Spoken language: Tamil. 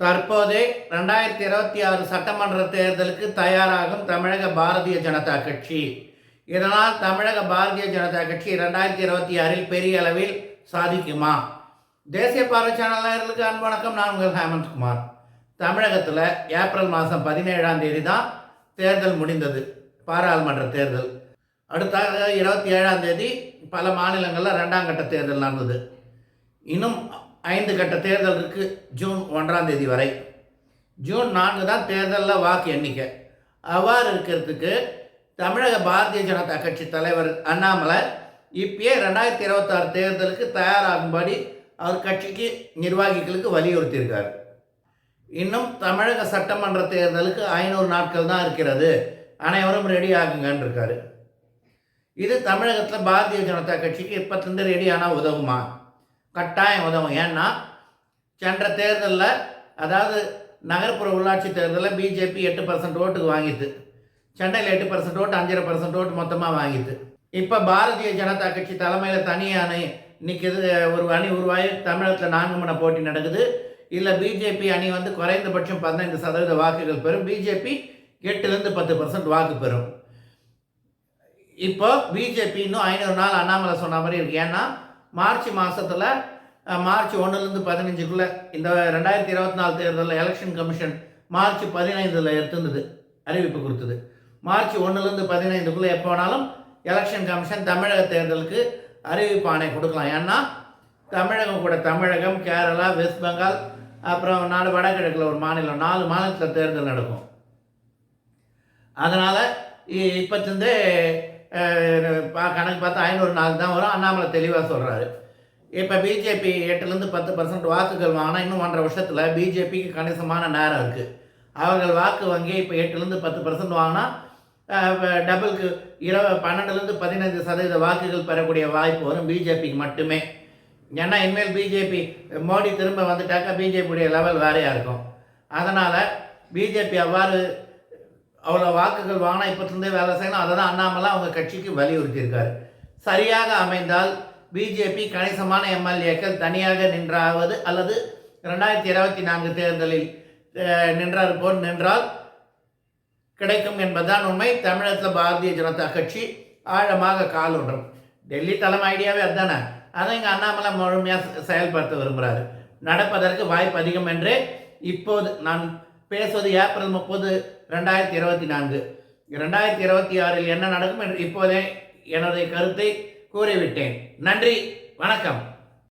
தற்போது ரெண்டாயிரத்தி இருபத்தி ஆறு சட்டமன்ற தேர்தலுக்கு தயாராகும் தமிழக பாரதிய ஜனதா கட்சி. இதனால் தமிழக பாரதிய ஜனதா கட்சி ரெண்டாயிரத்தி இருபத்தி ஆறில் பெரிய அளவில் சாதிக்குமா? தேசிய பார்வை சேனலர்களுக்கு அன்பு வணக்கம். நான் உங்கள் ஹேமந்த்குமார் தமிழகத்தில் ஏப்ரல் மாதம் பதினேழாம் தேதி தான் தேர்தல் முடிந்தது. பாராளுமன்ற தேர்தல். அடுத்த இருபத்தி ஏழாம் தேதி பல மாநிலங்களில் ரெண்டாம் கட்ட தேர்தல் நடந்தது. இன்னும் ஐந்து கட்ட தேர்தல் இருக்குது ஜூன் ஒன்றாம் தேதி வரை. ஜூன் நான்கு தான் தேர்தலில் வாக்கு எண்ணிக்கை. அவ்வாறு இருக்கிறதுக்கு தமிழக பாரதிய ஜனதா கட்சி தலைவர் அண்ணாமலை இப்பயே ரெண்டாயிரத்தி இருபத்தாறு தேர்தலுக்கு தயாராகும்படி அவர் கட்சிக்கு நிர்வாகிகளுக்கு வலியுறுத்தியிருக்கார். இன்னும் தமிழக சட்டமன்ற தேர்தலுக்கு ஐநூறு நாட்கள் தான் இருக்கிறது. அனைவரும் ரெடி ஆகுங்கன்னு இருக்காரு. இது தமிழகத்தில் பாரதிய ஜனதா கட்சிக்கு இப்போத்துலேருந்து ரெடி ஆனால் உதவுமா? கட்டாயம் உதவும். ஏன்னா சென்ற தேர்தலில் அதாவது நகர்ப்புற உள்ளாட்சி தேர்தலில் பிஜேபி எட்டு பர்சன்ட் ஓட்டுக்கு வாங்கிது சென்னையில் எட்டு பர்சன்ட் ஓட்டு அஞ்சரை பர்சன்ட் ஓட்டு மொத்தமாக வாங்கிது இப்போ பாரதிய ஜனதா கட்சி தலைமையில் தனி அணி நிற்கிது ஒரு அணி உருவாகி தமிழகத்தில் நான்கு மணி போட்டி நடக்குது. இல்லை பிஜேபி அணி வந்து குறைந்தபட்சம் பதினைந்து சதவீத வாக்குகள் பெறும். பிஜேபி எட்டுலேருந்து பத்து பர்சன்ட் வாக்கு பெறும். இப்போ பிஜேபி இன்னும் ஐநூறு நாள் அண்ணாமலை சொன்ன மாதிரி இருக்கு. ஏன்னா மார்ச் மாதத்தில் மார்ச் ஒன்றுலேருந்து பதினஞ்சுக்குள்ளே இந்த ரெண்டாயிரத்தி இருபத்தி நாலு தேர்தலில் எலெக்ஷன் கமிஷன் மார்ச் பதினைந்தில் எடுத்துருந்தது அறிவிப்பு கொடுத்தது. மார்ச் ஒன்றுலேருந்து பதினைந்துக்குள்ளே எப்போ வேணாலும் எலெக்ஷன் கமிஷன் தமிழக தேர்தலுக்கு அறிவிப்பு ஆணை கொடுக்கலாம். ஏன்னா தமிழகம் கூட தமிழகம் கேரளா வெஸ்ட் பெங்கால் அப்புறம் நாலு வடகிழக்கில் ஒரு மாநிலம் நாலு மாநிலத்தில் தேர்தல் நடக்கும். அதனால் இப்போத்திருந்தே கணக்கு பார்த்தா ஐநூறு நாள் தான் வரும். அண்ணாமலை தெளிவாக சொல்கிறாரு இப்போ பிஜேபி எட்டுலேருந்து பத்து பர்சன்ட் வாக்குகள் வாங்கினா இன்னும் ஒன்றரை வருஷத்தில் பிஜேபிக்கு கணிசமான நேரம் இருக்குது அவர்கள் வாக்கு வங்கி இப்போ எட்டுலேருந்து பத்து பர்சன்ட் வாங்கினா டபுளுக்கு இரவு பன்னெண்டுலேருந்து பதினைந்து சதவீத வாக்குகள் பெறக்கூடிய வாய்ப்பு வரும் பிஜேபிக்கு மட்டுமே. ஏன்னா இனிமேல் பிஜேபி மோடி திரும்ப வந்துட்டாக்கா பிஜேபியுடைய லெவல் வேறையாக இருக்கும். அதனால் பிஜேபி அவ்வாறு அவ்வளோ வாக்குகள் வாங்கினா இப்போத்துலேருந்தே வேலை செய்யணும். அதை தான் அண்ணாமலை அவங்க கட்சிக்கு வலியுறுத்தியிருக்காரு. சரியாக அமைந்தால் பிஜேபி கணிசமான எம்எல்ஏக்கள் தனியாக நின்றாவது அல்லது ரெண்டாயிரத்தி இருபத்தி நான்கு தேர்தலில் நின்றார் போல் நின்றால் கிடைக்கும் என்பதுதான் உண்மை. தமிழகத்தில் பாரதிய ஜனதா கட்சி ஆழமாக கால் ஒன்றும். டெல்லி தலைமை ஐடியாவே அதுதானே? அதை இங்கே அண்ணாமலை முழுமையாக செயல்படுத்த விரும்புகிறாரு நடப்பதற்கு வாய்ப்பு அதிகம் என்றே இப்போது நான் பேசுவது ஏப்ரல் முப்பது ரெண்டாயிரத்தி இருபத்தி நான்கு. ரெண்டாயிரத்தி இருபத்தி ஆறில் என்ன நடக்கும் என்று இப்போதே எனது கருத்தை கூறிவிட்டேன். நன்றி வணக்கம்.